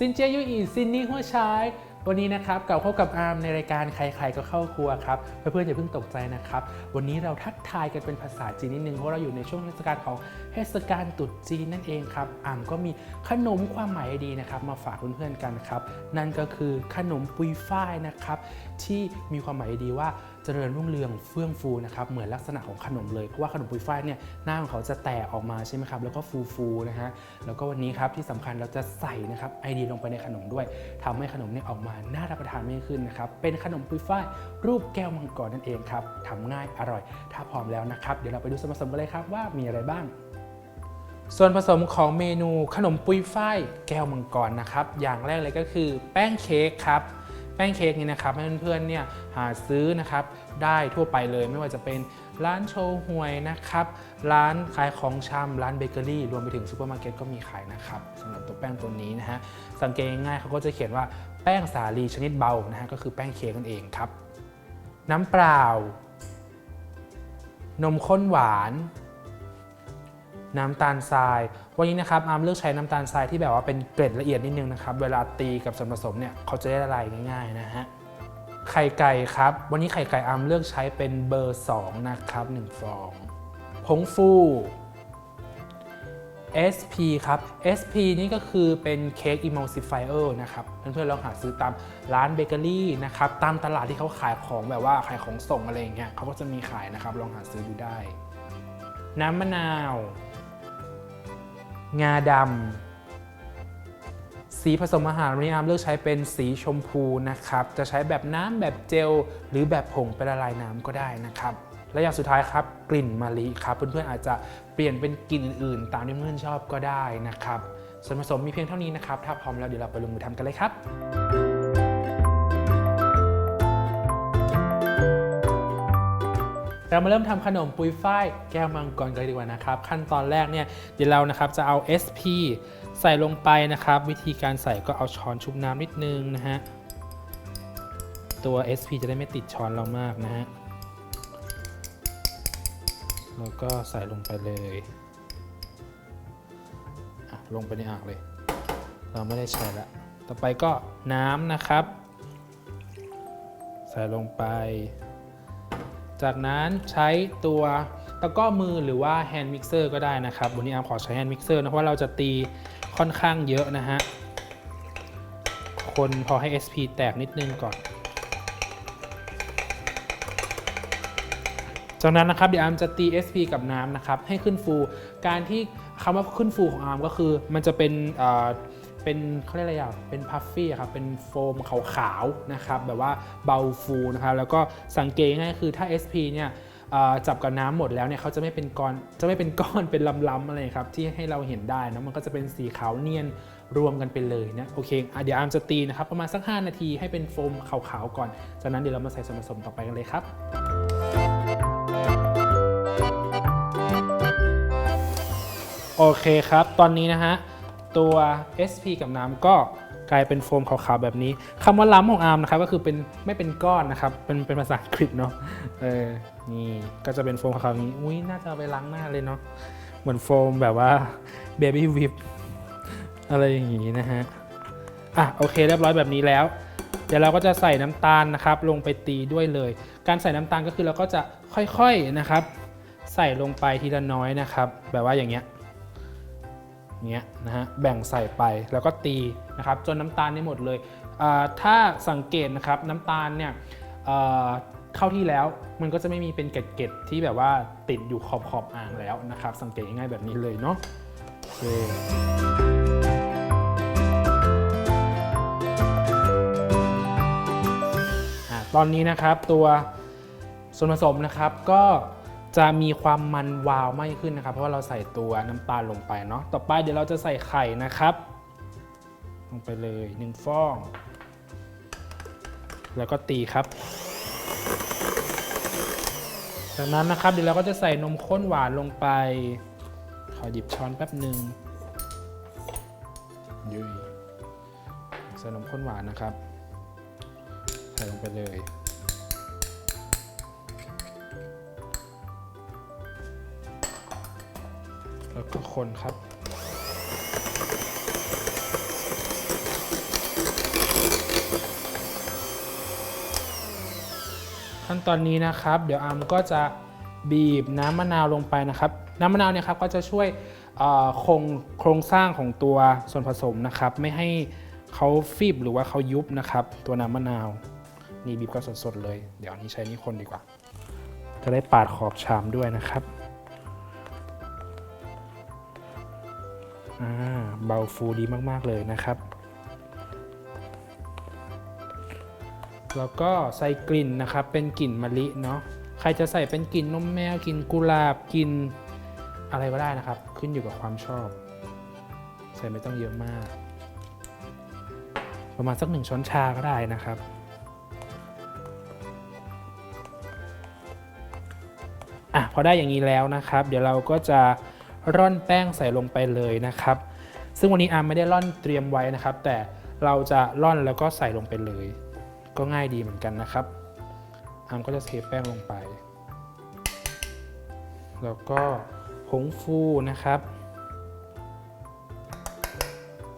ซินเจียยูอีซินนี่หัวชายวันนี้นะครับกลับพบกับอาร์มในรายการใครๆก็เข้าครัวครับเพื่อนๆอย่าเพิ่งตกใจนะครับ วันนี้เราทักทายกันเป็นภาษาจีนนิดนึงเพราะเราอยู่ในช่วงเทศกาลของเทศกาลตรุษจีนนั่นเองครับอาร์มก็มีขนมความหมายดีนะครับ มาฝากเพื่อนๆกันครับนั่นก็คือขนมปุยฝ้ายนะครับที่มีความหมายดีว่า จริญรุ่งเรืองเฟื่องฟูนะครับเหมือนลักษณะของขนมเลย เพราะว่าขนมปุยฝ้ายเนี่ยหน้าของเขาจะแตกออกมาใช่ไหมครับแล้วก็ฟูๆนะฮะแล้วก็วันนี้ครับที่สำคัญเราจะใส่นะครับไอเดียลงไปในขนมด้วยทำให้ขนมเนี่ยออกมาน่ารับประทานมากขึ้นนะครับเป็นขนมปุยฝ้ายรูปแก้วมังกรนั่นเองครับทำง่ายอร่อย ถ้าพร้อมแล้วนะครับเดี๋ยวเราไปดูส่วนผสมกันเลยครับว่ามีอะไรบ้างส่วนผสมของเมนูขนมปุยฝ้ายแก้วมังกรนะครับ อย่างแรกเลยก็คือแป้งเค้กครับ แป้งเค้กนี่นะครับให้เพื่อนๆเนี่ยหาซื้อนะครับได้ทั่วไปเลยไม่ว่าจะเป็นร้านโชว์หวยนะครับ ร้านขายของชำร้านเบเกอรี่ รวมไปถึงซูเปอร์มาร์เก็ตก็มีขายนะครับสำหรับตัวแป้งตัวนี้นะฮะสังเกตง่ายๆเขาก็จะเขียนว่าแป้งสาลีชนิดเบานะฮะก็คือแป้งเค้กนั่นเองครับ น้ำเปล่า นมข้นหวาน น้ำตาลทราย วันนี้นะครับอาร์มเลือกใช้น้ำตาลทรายที่แบบว่าเป็นเกล็ดละเอียดนิดนึงนะครับ เวลาตีกับส่วนผสมเนี่ยเขาจะได้ละลายง่ายๆนะฮะ ไข่ไก่ครับ วันนี้ไข่ไก่อาร์มเลือกใช้เป็นเบอร์ 2 นะครับ 1 ฟอง ผงฟู SP ครับ SP นี่ก็คือเป็นเค้ก emulsifier นะครับ เพื่อนๆลองหาซื้อตามร้านเบเกอรี่นะครับ ตามตลาดที่เขาขายของแบบว่าขายของส่งอะไรอย่างเงี้ยเขาก็จะมีขายนะครับ ลองหาซื้อดูได้ น้ำมะนาว งาดำสีผสมอาหารวันนี้อาร์มเลือกใช้เป็นสีชมพูนะครับ จะใช้แบบน้ำแบบเจล หรือแบบผงไปละลายน้ำก็ได้นะครับ และอย่างสุดท้ายครับ กลิ่นมะลิครับ เพื่อนๆอาจจะเปลี่ยนเป็นกลิ่นอื่นๆ ตามที่เพื่อนๆชอบก็ได้นะครับส่วนผสมมีเพียงเท่านี้นะครับ ถ้าพร้อมแล้วเดี๋ยวเราไปลงมือทำกันเลยครับ เรามาเริ่มทำขนมปุยฝ้ายแก้วมังกรกันดีกว่านะครับ ขั้นตอนแรกเนี่ยเดี๋ยวเรานะครับจะเอา SP ใส่ลงไปนะครับ วิธีการใส่ก็เอาช้อนชุบน้ำนิดนึงนะฮะตัว SP จะได้ไม่ติดช้อนเรามากนะฮะแล้วก็ใส่ลงไปเลยอะลงไปในอ่างเลย เราไม่ได้ใช้ละต่อไปก็น้ำนะครับ ใส่ลงไป จากนั้นใช้ตัวตะก้อมือหรือว่าแฮนด์มิกเซอร์ก็ได้นะครับวันนี้อาร์มขอใช้แฮนด์มิกเซอร์นะเพราะว่าเราจะตีค่อนข้างเยอะนะฮะ คนพอให้ SP แตกนิดนึงก่อน จากนั้นนะครับเดี๋ยวอาร์มจะตี SP กับน้ำนะครับให้ขึ้นฟู การที่คำว่าขึ้นฟูของอาร์มก็คือมันจะเป็น เป็นเขาเรียกอะไรอะ เป็นพัฟฟี่ครับ เป็นโฟมขาวๆนะครับ แบบว่าเบาฟูนะครับ แล้วก็สังเกตง่ายคือถ้า SP เนี่ยจับกับน้ำหมดแล้วเนี่ยเขาจะไม่เป็นก้อนจะไม่เป็นก้อนเป็นลำๆอะไรครับที่ให้เราเห็นได้นะมันก็จะเป็นสีขาวเนียนรวมกันไปเลยนะโอเคอเดี๋ยวอาร์มจะตีนะครับประมาณสัก 5 นาทีให้เป็นโฟมขาวๆก่อน จากนั้นเดี๋ยวเรามาใส่ส่วนผสมต่อไปกันเลยครับโอเคครับ ตอนนี้นะฮะ ตัว SP กับน้ำก็กลายเป็นโฟมขาวๆแบบนี้คำว่าล้ำของอาร์มนะครับก็คือเป็นไม่เป็นก้อนนะครับ เป็นเป็นภาษาอังกฤษเนาะเออนี่ก็จะเป็นโฟมขาวๆอย่างนี้อุ้ยน่าจะเอาไปล้างหน้าเลยเนาะเหมือนโฟมแบบว่าเบบี้วิปอะไรอย่างนี้นะฮะอะโอเคเรียบร้อยแบบนี้แล้ว เดี๋ยวเราก็จะใส่น้ำตาลนะครับ ลงไปตีด้วยเลย การใส่น้ำตาลก็คือเราก็จะค่อยๆนะครับ ใส่ลงไปทีละน้อยนะครับ แบบว่าอย่างเงี้ย เงี้ยนะฮะแบ่งใส่ไปแล้วก็ตีนะครับจนน้ำตาลได้หมดเลย ถ้าสังเกตนะครับน้ำตาลเนี่ยเข้าที่แล้วมันก็จะไม่มีเป็นเกล็ดๆที่แบบว่าติดอยู่ขอบขอบอ่างแล้วนะครับ สังเกตง่ายๆแบบนี้เลยเนาะโอเคอะตอนนี้นะครับตัวส่วนผสมนะครับก็ จะมีความมันวาวมากขึ้นนะครับ เพราะว่าเราใส่ตัวน้ำตาลลงไปเนาะต่อไปเดี๋ยวเราจะใส่ไข่นะครับ ลงไปเลยหนึ่งฟอง แล้วก็ตีครับ จากนั้นนะครับเดี๋ยวเราก็จะใส่นมข้นหวานลงไป ขอหยิบช้อนแป๊บหนึ่งยุยใส่นมข้นหวานนะครับ ใส่ลงไปเลย แล้วก็คนครับ ขั้นตอนนี้นะครับ เดี๋ยวอาร์มก็จะบีบน้ำมะนาวลงไปนะครับ น้ำมะนาวเนี่ยครับก็จะช่วยคงโครงสร้างของตัวส่วนผสมนะครับ ไม่ให้เขาฟีบหรือว่าเขายุบนะครับ ตัวน้ำมะนาว นี่บีบก็สดๆเลย เดี๋ยวนนี้ใช้นี่คนดีกว่า จะได้ปาดขอบชามด้วยนะครับ อ่าเบาฟูดีมาก ๆ เลยนะครับ แล้วก็ใส่กลิ่นนะครับ เป็นกลิ่นมะลิเนาะใครจะใส่เป็นกลิ่นนมแมวกลิ่นกุหลาบกลิ่นอะไรก็ได้นะครับ ขึ้นอยู่กับความชอบ ใส่ไม่ต้องเยอะมาก ประมาณสักหนึ่งช้อนชาก็ได้นะครับอะพอได้อย่างนี้แล้วนะครับ เดี๋ยวเราก็จะ ร่อนแป้งใส่ลงไปเลยนะครับ ซึ่งวันนี้อาร์มไม่ได้ร่อนเตรียมไว้นะครับ แต่เราจะร่อนแล้วก็ใส่ลงไปเลย ก็ง่ายดีเหมือนกันนะครับอาร์มก็จะเทแป้งลงไป แล้วก็ผงฟูนะครับ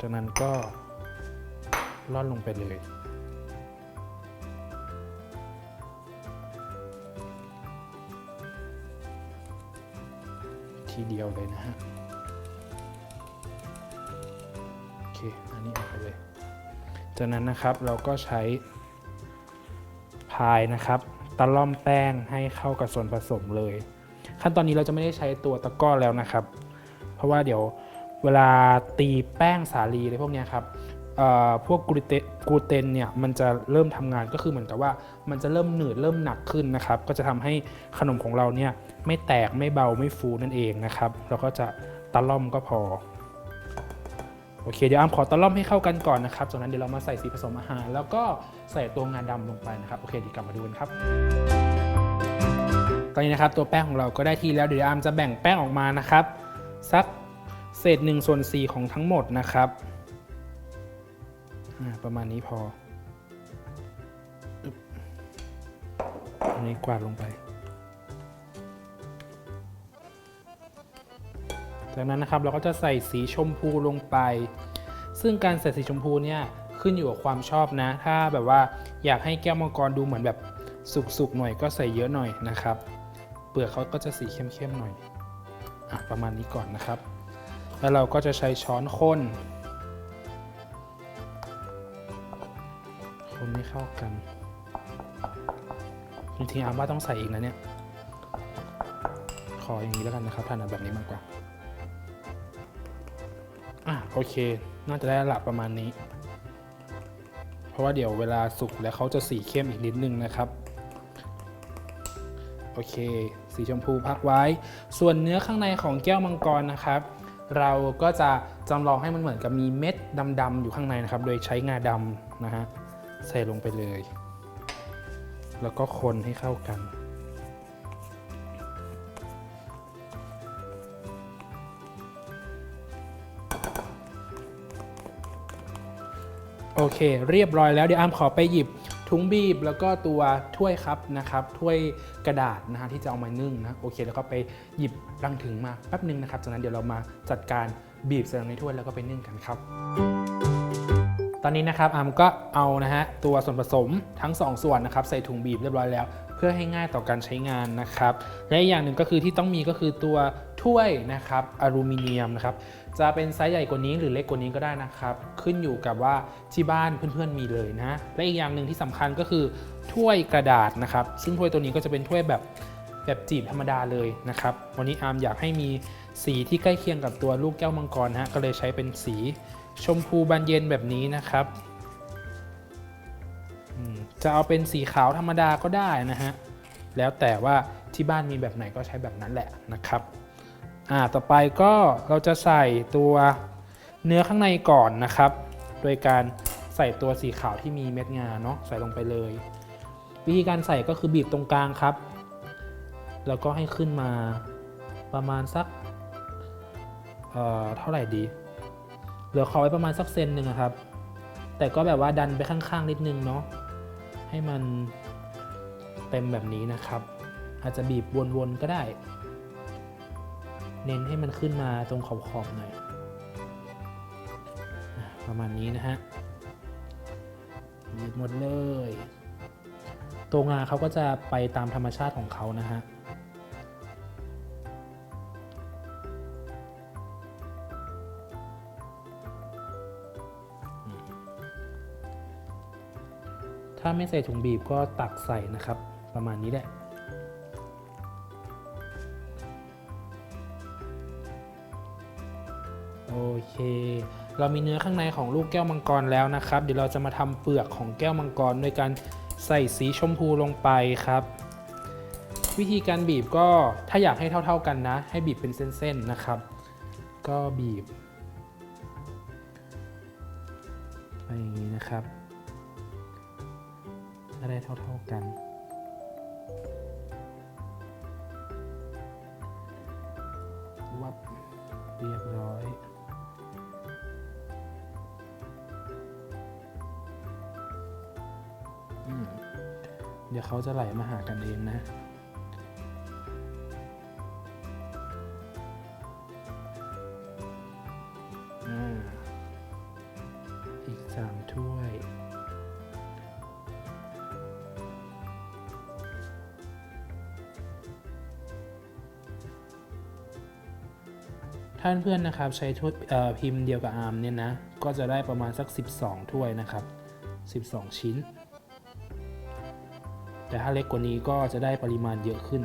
จากนั้นก็ร่อนลงไปเลย ทีเดียวเลยนะฮะโอเคอันนี้ออกไปเลย จากนั้นนะครับเราก็ใช้พายนะครับตะล่อมแป้งให้เข้ากับส่วนผสมเลย ขั้นตอนนี้เราจะไม่ได้ใช้ตัวตะก้อแล้วนะครับ เพราะว่าเดี๋ยวเวลาตีแป้งสาลีอะไรพวกนี้ครับ พวกกลูเตนกลูเตนเนี่ยมันจะเริ่มทำงานก็คือเหมือนกับว่ามันจะเริ่มหนืดเริ่มหนักขึ้นนะครับ ก็จะทำให้ขนมของเราเนี่ยไม่แตกไม่เบาไม่ฟูนั่นเองนะครับเราก็จะตะล่อมก็พอโอเคเดี๋ยวอามขอตะล่อมให้เข้ากันก่อนนะครับจากนั้นเดี๋ยวเรามาใส่สีผสมอาหาร แล้วก็ใส่ตัวงาดำลงไปนะครับโอเคเดียวกลับมาดูกันครับ ตอนนี้นะครับตัวแป้งของเราก็ได้ที่แล้วเดี๋ยวอามจะแบ่งแป้งออกมานะครับ สักเศษ1ส่วน4ของทั้งหมดนะครับ ประมาณนี้พออันนี้กวาดลงไป จากนั้นนะครับเราก็จะใส่สีชมพูลงไป ซึ่งการใส่สีชมพูเนี่ยขึ้นอยู่กับความชอบนะ ถ้าแบบว่าอยากให้แก้วมังกรดูเหมือนแบบสุกๆหน่อยก็ใส่เยอะหน่อยนะครับ เปลือกเขาก็จะสีเข้มๆหน่อย อะประมาณนี้ก่อนนะครับ แล้วเราก็จะใช้ช้อนคน คนให้เข้ากันจริงๆอาว่าต้องใส่อีกนะเนี่ย ขออย่างนี้แล้วกันนะครับถนัดแบบนี้มากกว่า อะโอเค น่าจะได้ระดับประมาณนี้ เพราะว่าเดี๋ยวเวลาสุกแล้วเขาจะสีเข้มอีกนิดนึงนะครับโอเค สีชมพูพักไว้ ส่วนเนื้อข้างในของแก้วมังกรนะครับ เราก็จะจำลองให้มันเหมือนกับมีเม็ดดำๆอยู่ข้างในนะครับ โดยใช้งาดำนะฮะ ใส่ลงไปเลย แล้วก็คนให้เข้ากัน โอเค เรียบร้อยแล้วเดี๋ยวอามขอไปหยิบถุงบีบแล้วก็ตัวถ้วยครับนะครับถ้วยกระดาษนะฮะที่จะเอามานึ่งนะโอเคแล้วก็ไปหยิบรังถึงมาแป๊บนึงนะครับจากนั้นเดี๋ยวเรามาจัดการบีบใส่ลงในถ้วยแล้วก็ไปนึ่งกันครับ อนนี้นะครับอามก็เอานะฮะตัวส่วนผสมทั้ง 2 ส่วนนะครับใส่ถุงบีบเรียบร้อยแล้ว เพื่อให้ง่ายต่อการใช้งานนะครับ และอีกอย่างหนึ่งก็คือที่ต้องมีก็คือตัวถ้วยนะครับอลูมิเนียมนะครับจะเป็นไซส์ใหญ่กว่านี้หรือเล็กกว่านี้ก็ได้นะครับ ขึ้นอยู่กับว่าที่บ้านเพื่อนๆมีเลยนะ และอีกอย่างหนึ่งที่สำคัญก็คือถ้วยกระดาษนะครับ ซึ่งถ้วยตัวนี้ก็จะเป็นถ้วยแบบแบบจีบธรรมดาเลยนะครับ วันนี้อาร์มอยากให้มีสีที่ใกล้เคียงกับตัวลูกแก้วมังกรนะฮะก็เลยใช้เป็นสี ชมพูบานเย็นแบบนี้นะครับจะเอาเป็นสีขาวธรรมดาก็ได้นะฮะ แล้วแต่ว่าที่บ้านมีแบบไหนก็ใช้แบบนั้นแหละนะครับ อ่า ต่อไปก็เราจะใส่ตัวเนื้อข้างในก่อนนะครับ โดยการใส่ตัวสีขาวที่มีเม็ดงาเนาะใส่ลงไปเลย วิธีการใส่ก็คือบีบตรงกลางครับ แล้วก็ให้ขึ้นมาประมาณสัก เอ่อ เท่าไหร่ดี ลือขอไว้ประมาณสักเซนหนึ่งครับ แต่ก็แบบว่าดันไปข้างๆนิดนึงเนาะให้มันเต็มแบบนี้นะครับ อาจจะบีบวนๆก็ได้ เน้นให้มันขึ้นมาตรงขอบๆหน่อยประมาณนี้นะฮะบีบหมดเลย ตัวงาเขาก็จะไปตามธรรมชาติของเขานะฮะ ถ้าไม่ใส่ถุงบีบก็ตักใส่นะครับ ประมาณนี้แหละโอเค เรามีเนื้อข้างในของลูกแก้วมังกรแล้วนะครับ เดี๋ยวเราจะมาทำเปลือกของแก้วมังกรโดยการใส่สีชมพูลงไปครับ วิธีการบีบก็ถ้าอยากให้เท่า ๆกันนะ ให้บีบเป็นเส้นๆนะครับ ก็บีบไปอย่างนี้นะครับ ได้เท่า ๆกัน วับเรียบร้อยอืมเดี๋ยวเขาจะไหลมาหากันเองนะาเพื่อนนะครับใช้ถ้วยพิมพ์เดียวกับอาร์มเนี่ยนะ ก็จะได้ประมาณสัก 12 ถ้วยนะครับ 12 ชิ้น แต่ถ้าเล็กกว่านี้ก็จะได้ปริมาณเยอะขึ้น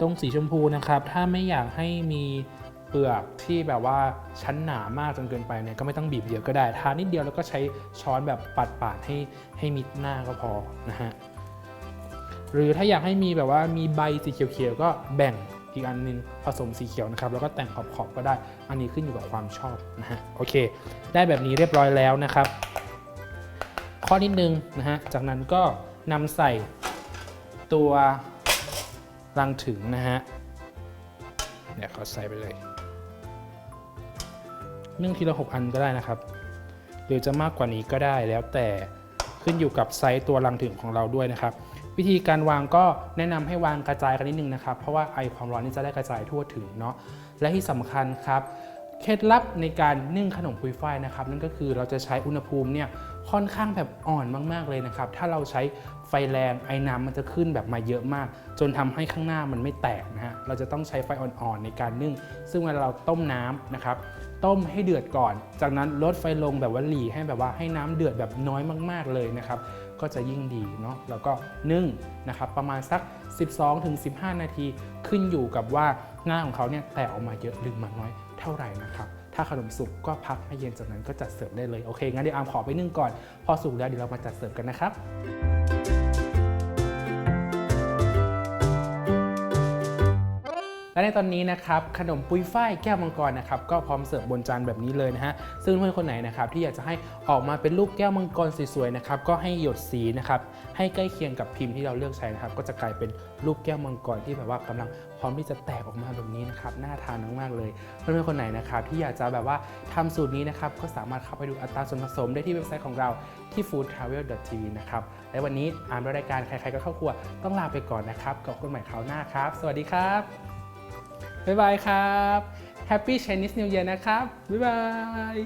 ตรงสีชมพูนะครับ ถ้าไม่อยากให้มีเปลือกที่แบบว่าชั้นหนามากจนเกินไปเนี่ยก็ไม่ต้องบีบเยอะก็ได้ ทานิดเดียวแล้วก็ใช้ช้อนแบบปัดปาดๆให้ให้มิดหน้าก็พอนะฮะหรือถ้าอยากให้มีแบบว่ามีใบสีเขียวๆก็แบ่ง อีกอันหนึงผสมสีเขียวนะครับแล้วก็แต่งขอบๆก็ได้ อันนี้ขึ้นอยู่กับความชอบนะฮะโอเค ได้แบบนี้เรียบร้อยแล้วนะครับ ข้อนิดนึงนะฮะจากนั้นก็นำใส่ตัวรังถึงนะฮะเดี๋ยเขาใส่ไปเลยนึ่งทีละหกอันก็ได้นะครับ หรือจะมากกว่านี้ก็ได้แล้วแต่ขึ้นอยู่กับไซส์ตัวรังถึงของเราด้วยนะครับ วิธีการวางก็แนะนำให้วางกระจายกันนิดนึงนะครับ เพราะว่าไอความร้อนนี่จะได้กระจายทั่วถึงเนาะและที่สำคัญครับเคล็ดลับในการนึ่งขนมปุยฝ้ายนะครับ นั่นก็คือเราจะใช้อุณหภูมิเนี่ยค่อนข้างแบบอ่อนมาก ๆ เลยนะครับ ถ้าเราใช้ไฟแรงไอ้น้ำมันจะขึ้นแบบมาเยอะมาก จนทำให้ข้างหน้ามันไม่แตกนะฮะเราจะต้องใช้ไฟอ่อนๆในการนึ่ง ซึ่งเวลาเราต้มน้ำนะครับ ต้มให้เดือดก่อน จากนั้นลดไฟลงแบบว่าหลีให้แบบว่าให้น้ำเดือดแบบน้อยมาก ๆเลยนะครับก็จะยิ่งดีเนาะแล้วก็นึ่งนะครับประมาณสัก 12-15 นาทีขึ้นอยู่กับว่าหน้าของเขาเนี่ยแตกออกมาเยอะหรือมาน้อยเท่าไหร่นะครับถ้าขนมสุกก็พักให้เย็นจากนั้นก็จัดเสิร์ฟได้เลยโอเคงั้นเดี๋ยวอามขอไปนึ่งก่อน พอสุกแล้วเดี๋ยวเรามาจัดเสิร์ฟกันนะครับ และในตอนนี้นะครับขนมปุยฝ้ายแก้วมังกรนะครับก็พร้อมเสิร์ฟบนจานแบบนี้เลยนะฮะซึ่งเพื่อนคนไหนนะครับที่อยากจะให้ออกมาเป็นรูปแก้วมังกรสวยๆนะครับก็ให้หยดสีนะครับให้ใกล้เคียงกับพิมพ์ที่เราเลือกใช้นะครับก็จะกลายเป็นรูปแก้วมังกรที่แบบว่ากำลังพร้อมที่จะแตกออกมาแบบนี้นะครับน่าทานมากๆเลย เพื่อนๆคนไหนนะครับที่อยากจะแบบว่าทำสูตรนี้นะครับก็สามารถเข้าไปดูอัตราส่วนผสมได้ที่เว็บไซต์ของเราที่ foodtravel.tv นะครับและวันนี้อ่านรายการใครๆก็เข้าครัวต้องลาไปก่อนนะครับกับคนใหม่คราวหน้าครับ สวัสดีครับ บ๊ายบายครับ Happy Chinese New Year นะครับ บ๊ายบาย